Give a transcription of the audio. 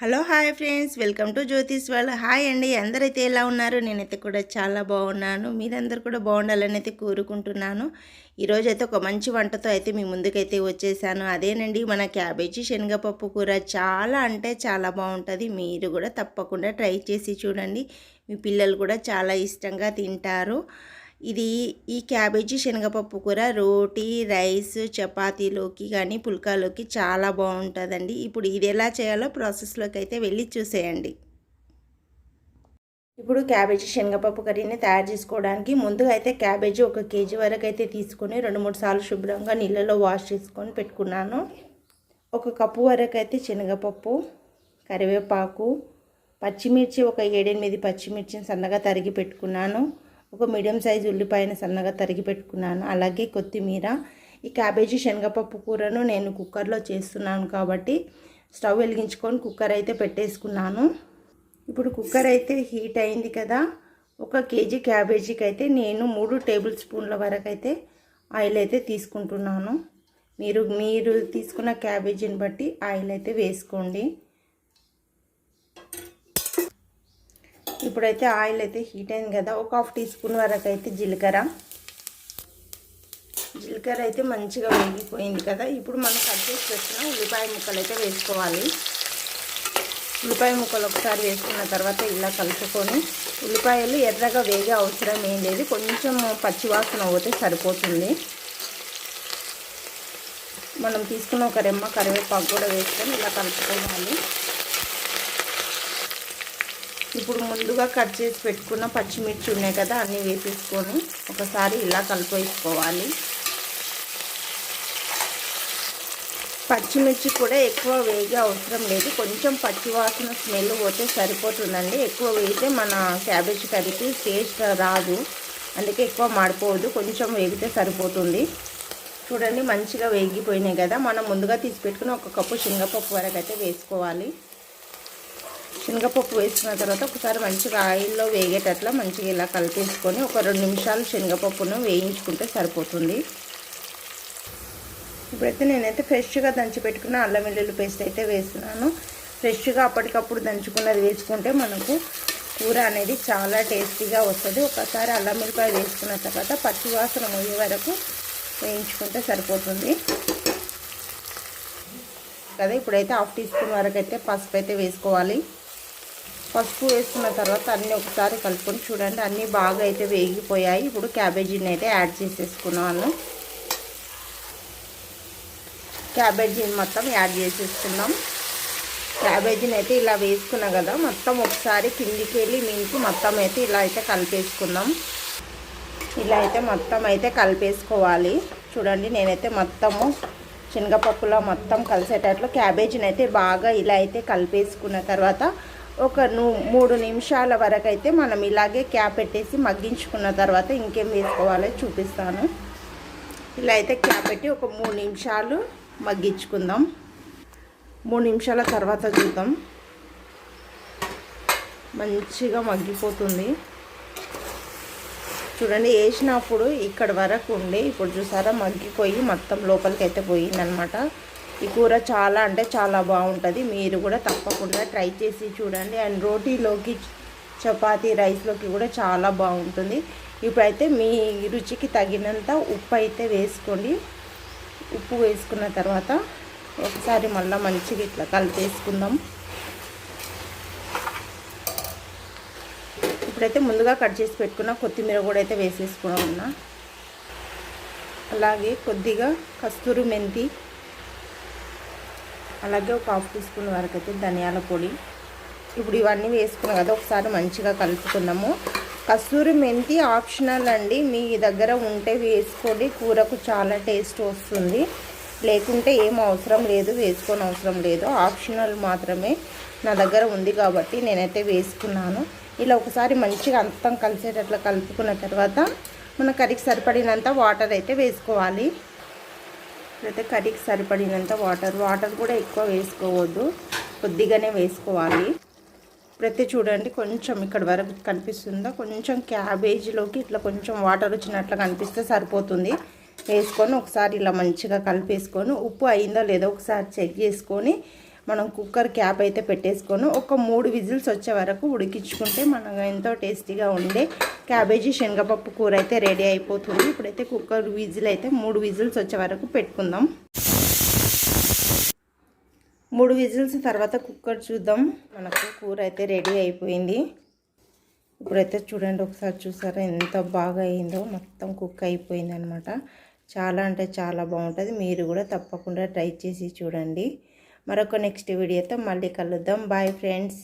Hello hi friends welcome to Jyotish వాళ్ళు hi అండి అందరైతే ఎలా ఉన్నారు? నేనైతే కూడా చాలా బాగున్నాను. మీరందరూ కూడా బాగుండాలని అయితే కోరుకుంటున్నాను. ఈరోజు అయితే ఒక మంచి వంటతో అయితే మీ ముందుకైతే వచ్చేసాను. అదేనండి మన క్యాబేజీ శనగపప్పు కూర చాలా అంటే చాలా బాగుంటుంది. మీరు కూడా తప్పకుండా ట్రై చేసి చూడండి. మీ పిల్లలు కూడా చాలా ఇష్టంగా తింటారు. ఇది ఈ క్యాబేజీ శనగపప్పు కూర రోటీ రైస్ చపాతీలోకి కానీ పుల్కాలోకి చాలా బాగుంటుందండి. ఇప్పుడు ఇది ఎలా చేయాలో ప్రాసెస్లోకి అయితే వెళ్ళి చూసేయండి. ఇప్పుడు క్యాబేజీ శనగపప్పు కర్రీని తయారు చేసుకోవడానికి ముందుగా అయితే క్యాబేజీ ఒక కేజీ వరకు అయితే తీసుకొని రెండు మూడు సార్లు శుభ్రంగా నీళ్ళలో వాష్ చేసుకొని పెట్టుకున్నాను. ఒక కప్పు వరకు అయితే శనగపప్పు కరివేపాకు పచ్చిమిర్చి ఒక ఏడెనిమిది పచ్చిమిర్చిని సన్నగా తరిగి పెట్టుకున్నాను. ఒక మీడియం సైజు ఉల్లిపాయను సన్నగా తరిగి పెట్టుకున్నాను. అలాగే కొత్తిమీర ఈ క్యాబేజీ శనగపప్పు కూరను నేను కుక్కర్లో చేస్తున్నాను కాబట్టి స్టవ్ వెలిగించుకొని కుక్కర్ అయితే పెట్టేసుకున్నాను. ఇప్పుడు కుక్కర్ అయితే హీట్ అయింది కదా ఒక కేజీ క్యాబేజీకి అయితే నేను మూడు టేబుల్ స్పూన్ల వరకు అయితే ఆయిల్ అయితే తీసుకుంటున్నాను. మీరు మీరు తీసుకున్న క్యాబేజీని బట్టి ఆయిల్ అయితే వేసుకోండి. ఇప్పుడైతే ఆయిల్ అయితే హీట్ అయింది కదా ఒక హాఫ్ టీ స్పూన్ వరకు అయితే జీలకర్ర. జీలకర్ర అయితే మంచిగా వేగిపోయింది కదా ఇప్పుడు మనం కట్ చేసి పెట్టిన ఉల్లిపాయ ముక్కలు అయితే వేసుకోవాలి. ఉల్లిపాయ ముక్కలు ఒకసారి వేసుకున్న తర్వాత ఇలా కలుపుకొని ఉల్లిపాయలు ఎర్రగా వేగే అవసరం ఏం లేదు కొంచెం పచ్చివాసన పోతే సరిపోతుంది. మనం తీసుకున్న ఒక రెమ్మ కరివేపాకు కూడా వేసుకొని ఇలా కలుపుకోవాలి. ఇప్పుడు ముందుగా కట్ చేసి పెట్టుకున్న పచ్చిమిర్చి ఉన్నాయి కదా అన్నీ వేసేసుకొని ఒకసారి ఇలా కలిపేసుకోవాలి పచ్చిమిర్చి కూడా ఎక్కువ వేగే అవసరం లేదు. కొంచెం పచ్చివాసన స్మెల్ పోతే సరిపోతుందండి. ఎక్కువ వేగితే మన క్యాబేజ్ కర్రీకి టేస్ట్ రాదు. అందుకే ఎక్కువ మాడిపోవద్దు. కొంచెం వేగితే సరిపోతుంది. చూడండి మంచిగా వేగిపోయినాయి కదా. మనం ముందుగా తీసి పెట్టుకుని ఒక కప్పు శనగపప్పు వరకు అయితే వేసుకోవాలి. శనగపప్పు వేసుకున్న తర్వాత ఒకసారి మంచిగా ఆయిల్లో వేగేటట్లా మంచిగా ఇలా కలిపేసుకొని ఒక రెండు నిమిషాలు శనగపప్పును వేయించుకుంటే సరిపోతుంది. ఇప్పుడైతే నేనైతే ఫ్రెష్గా దంచి పెట్టుకున్న అల్లం వెల్లుల్లి పేస్ట్ అయితే వేస్తున్నాను. ఫ్రెష్గా అప్పటికప్పుడు దంచుకున్నది వేసుకుంటే మనకు కూర అనేది చాలా టేస్టీగా వస్తుంది. ఒకసారి అల్లం మిరపాయ వేసుకున్న తర్వాత పచ్చివాసన పోయే వరకు వేయించుకుంటే సరిపోతుంది. కదా ఇప్పుడైతే హాఫ్ టీ స్పూన్ వరకు అయితే పసుపు అయితే వేసుకోవాలి. పసుపు వేసుకున్న తర్వాత అన్నీ ఒకసారి కలుపుకొని చూడండి. అన్నీ బాగా అయితే వేగిపోయాయి. ఇప్పుడు క్యాబేజీని అయితే యాడ్ చేసేసుకున్నాను. క్యాబేజీని మొత్తం యాడ్ చేసేసుకున్నాం క్యాబేజీని అయితే ఇలా వేసుకున్నా కదా మొత్తం ఒకసారి కిందికి వెళ్ళి మీనికి మొత్తం అయితే ఇలా అయితే కలిపేసుకుందాం. ఇలా అయితే మొత్తం అయితే కలిపేసుకోవాలి. చూడండి నేనైతే మొత్తము శనగపప్పులో మొత్తం కలిసేటట్లు క్యాబేజీని అయితే బాగా ఇలా అయితే కలిపేసుకున్న తర్వాత ఒక మూడు నిమిషాల వరకు అయితే మనం ఇలాగే క్యాప్ పెట్టేసి మగ్గించుకున్న తర్వాత ఇంకేం వేసుకోవాలో చూపిస్తాను. ఇలా అయితే క్యాప్ పెట్టి ఒక మూడు నిమిషాలు మగ్గించుకుందాం. మూడు నిమిషాల తర్వాత చూద్దాం. మంచిగా మగ్గిపోతుంది. చూడండి వేసినప్పుడు ఇక్కడ వరకు ఉండి ఇప్పుడు చూసారా మగ్గిపోయి మొత్తం లోపలికి అయితే పోయిందనమాట ఈ కూర చాలా అంటే చాలా బాగుంటుంది. మీరు కూడా తప్పకుండా ట్రై చేసి చూడండి. అండ్ రోటీలోకి చపాతీ రైస్లోకి కూడా చాలా బాగుంటుంది. ఇప్పుడైతే మీ రుచికి తగినంత ఉప్పు అయితే వేసుకోండి. ఉప్పు వేసుకున్న తర్వాత ఒకసారి మళ్ళీ మంచిగా ఇట్లా కలిపేసుకుందాం. ఇప్పుడైతే ముందుగా కట్ చేసి పెట్టుకున్న కొత్తిమీర కూడా అయితే వేసేసుకున్నా అలాగే కొద్దిగా కస్తూరి మెంతి అలాగే ఒక హాఫ్ టీ స్పూన్ వరకు అయితే ధనియాల పొడి. ఇప్పుడు ఇవన్నీ వేసుకున్నాం కదా ఒకసారి మంచిగా కలుపుకున్నాము కస్తూరి మెంతి ఆప్షనల్ అండి. మీ దగ్గర ఉంటే వేసుకోండి. కూరకు చాలా టేస్ట్ వస్తుంది. లేకుంటే ఏం అవసరం లేదు వేసుకొని అవసరం లేదు. ఆప్షనల్ మాత్రమే నా దగ్గర ఉంది కాబట్టి నేనైతే వేసుకున్నాను. ఇలా ఒకసారి మంచిగా అంతం కలిసేటట్లు కలుపుకున్న తర్వాత మన కర్రీకి సరిపడినంత వాటర్ అయితే వేసుకోవాలి. ఇప్పుడైతే కర్రీకి సరిపడినంత వాటర్. వాటర్ కూడా ఎక్కువ వేసుకోవద్దు. కొద్దిగానే వేసుకోవాలి. ప్రతి చూడండి కొంచెం ఇక్కడ వరకు కనిపిస్తుందో? కొంచెం క్యాబేజీలోకి ఇట్లా కొంచెం వాటర్ వచ్చినట్లు కనిపిస్తే సరిపోతుంది. వేసుకొని ఒకసారి ఇలా మంచిగా కలిపేసుకొని ఉప్పు అయిందో లేదో ఒకసారి చెక్ చేసుకొని మనం కుక్కర్ క్యాప్ అయితే పెట్టేసుకొని. ఒక మూడు విజిల్స్ వచ్చే వరకు ఉడికించుకుంటే మనకు ఎంతో టేస్టీగా ఉండే క్యాబేజీ శనగపప్పు కూర అయితే రెడీ అయిపోతుంది. ఇప్పుడైతే కుక్కర్ విజిల్ అయితే మూడు విజిల్స్ వచ్చే వరకు పెట్టుకుందాం. మూడు విజిల్స్ తర్వాత కుక్కర్ చూద్దాం. మనకు కూర అయితే రెడీ అయిపోయింది. ఇప్పుడైతే చూడండి ఒకసారి చూసారా ఎంత బాగా అయిందో. మొత్తం కుక్ అయిపోయింది అనమాట చాలా అంటే చాలా బాగుంటుంది. మీరు కూడా తప్పకుండా ట్రై చేసి చూడండి. మరొక నెక్స్ట్ వీడియోతో మళ్ళీ కలుద్దాం. Bye friends